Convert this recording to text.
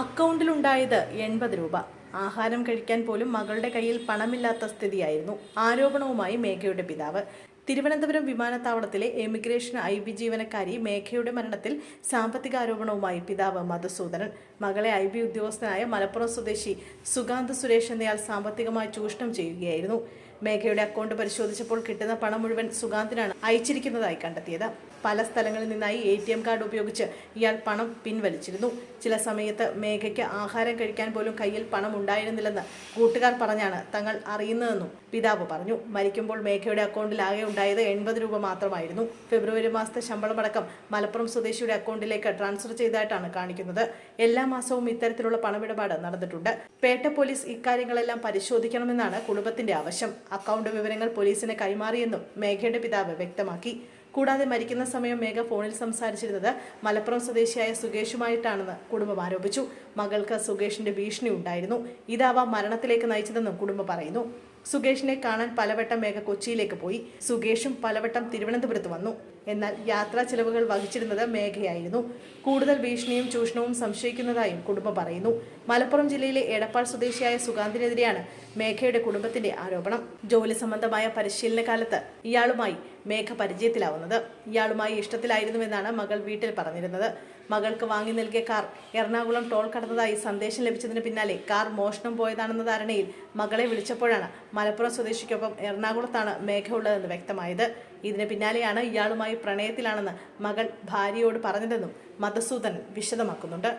അക്കൗണ്ടിലുണ്ടായത് എൺപത് രൂപ. ആഹാരം കഴിക്കാൻ പോലും മകളുടെ കയ്യിൽ പണമില്ലാത്ത സ്ഥിതിയായിരുന്നു. ആരോപണവുമായി മേഘയുടെ പിതാവ്. തിരുവനന്തപുരം വിമാനത്താവളത്തിലെ എമിഗ്രേഷൻ ഐ ബി ജീവനക്കാരി മേഘയുടെ മരണത്തിൽ സാമ്പത്തിക ആരോപണവുമായി പിതാവ് മധുസൂദനൻ. മകളെ ഐ ബി ഉദ്യോഗസ്ഥനായ മലപ്പുറം സ്വദേശി സുഗാന്ത് സുരേഷ് എന്നയാൾ സാമ്പത്തികമായി ചൂഷണം ചെയ്യുകയായിരുന്നു. മേഘയുടെ അക്കൗണ്ട് പരിശോധിച്ചപ്പോൾ കിട്ടുന്ന പണം മുഴുവൻ സുഗാന്തിനാണ് അയച്ചിരിക്കുന്നതായി കണ്ടെത്തിയത്. പല സ്ഥലങ്ങളിൽ നിന്നായി എ ടി എം കാർഡ് ഉപയോഗിച്ച് ഇയാൾ പണം പിൻവലിച്ചിരുന്നു. ചില സമയത്ത് മേഘയ്ക്ക് ആഹാരം കഴിക്കാൻ പോലും കയ്യിൽ പണം ഉണ്ടായിരുന്നില്ലെന്ന് കൂട്ടുകാർ പറഞ്ഞാണ് തങ്ങൾ അറിയുന്നതെന്നും പിതാവ് പറഞ്ഞു. മരിക്കുമ്പോൾ മേഘയുടെ അക്കൗണ്ടിൽ ആകെ ഉണ്ടായത് എൺപത് രൂപ മാത്രമായിരുന്നു. ഫെബ്രുവരി മാസത്തെ ശമ്പളമടക്കം മലപ്പുറം സ്വദേശിയുടെ അക്കൗണ്ടിലേക്ക് ട്രാൻസ്ഫർ ചെയ്തതായിട്ടാണ് കാണിക്കുന്നത്. എല്ലാ മാസവും ഇത്തരത്തിലുള്ള പണമിടപാട് നടന്നിട്ടുണ്ട്. പേട്ട പോലീസ് ഇക്കാര്യങ്ങളെല്ലാം പരിശോധിക്കണമെന്നാണ് കുടുംബത്തിന്റെ ആവശ്യം. അക്കൗണ്ട് വിവരങ്ങൾ പോലീസിന് കൈമാറിയെന്നും മേഘയുടെ പിതാവ് വ്യക്തമാക്കി. കൂടാതെ മരിക്കുന്ന സമയം മേഘ ഫോണിൽ സംസാരിച്ചിരുന്നത് മലപ്പുറം സ്വദേശിയായ സുകേഷുമായിട്ടാണെന്ന് കുടുംബം ആരോപിച്ചു. മകൾക്ക് സുകേഷിന്റെ ഭീഷണി ഉണ്ടായിരുന്നു. ഇതാവാം മരണത്തിലേക്ക് നയിച്ചതെന്നും കുടുംബം പറയുന്നു. സുകേഷിനെ കാണാൻ പലവട്ടം മേഘ കൊച്ചിയിലേക്ക് പോയി. സുകേഷും പലവട്ടം തിരുവനന്തപുരത്ത് വന്നു. എന്നാൽ യാത്രാ ചെലവുകൾ വഹിച്ചിരുന്നത് മേഘയായിരുന്നു. കൂടുതൽ ഭീഷണിയും ചൂഷണവും സംശയിക്കുന്നതായും കുടുംബം പറയുന്നു. മലപ്പുറം ജില്ലയിലെ എടപ്പാൾ സ്വദേശിയായ സുഗാന്തിനെതിരെയാണ് മേഘയുടെ കുടുംബത്തിന്റെ ആരോപണം. ജോലി സംബന്ധമായ പരിശീലന കാലത്ത് ഇയാളുമായി മേഘ പരിചയത്തിലാവുന്നത്. ഇയാളുമായി ഇഷ്ടത്തിലായിരുന്നുവെന്നാണ് മകൾ വീട്ടിൽ പറഞ്ഞിരുന്നത്. മകൾക്ക് വാങ്ങി നൽകിയ കാർ എറണാകുളം ടോൾ കടന്നതായി സന്ദേശം ലഭിച്ചതിന് പിന്നാലെ കാർ മോഷണം പോയതാണെന്ന ധാരണയിൽ മകളെ വിളിച്ചപ്പോഴാണ് മലപ്പുറം സ്വദേശിക്കൊപ്പം എറണാകുളത്താണ് മേഘ ഉള്ളതെന്ന് വ്യക്തമായത്. ഇതിന് പിന്നാലെയാണ് ഇയാളുമായി പ്രണയത്തിലാണെന്ന് മകൾ ഭാര്യയോട് പറഞ്ഞതെന്നും മധുസൂദൻ വിശദമാക്കുന്നുണ്ട്.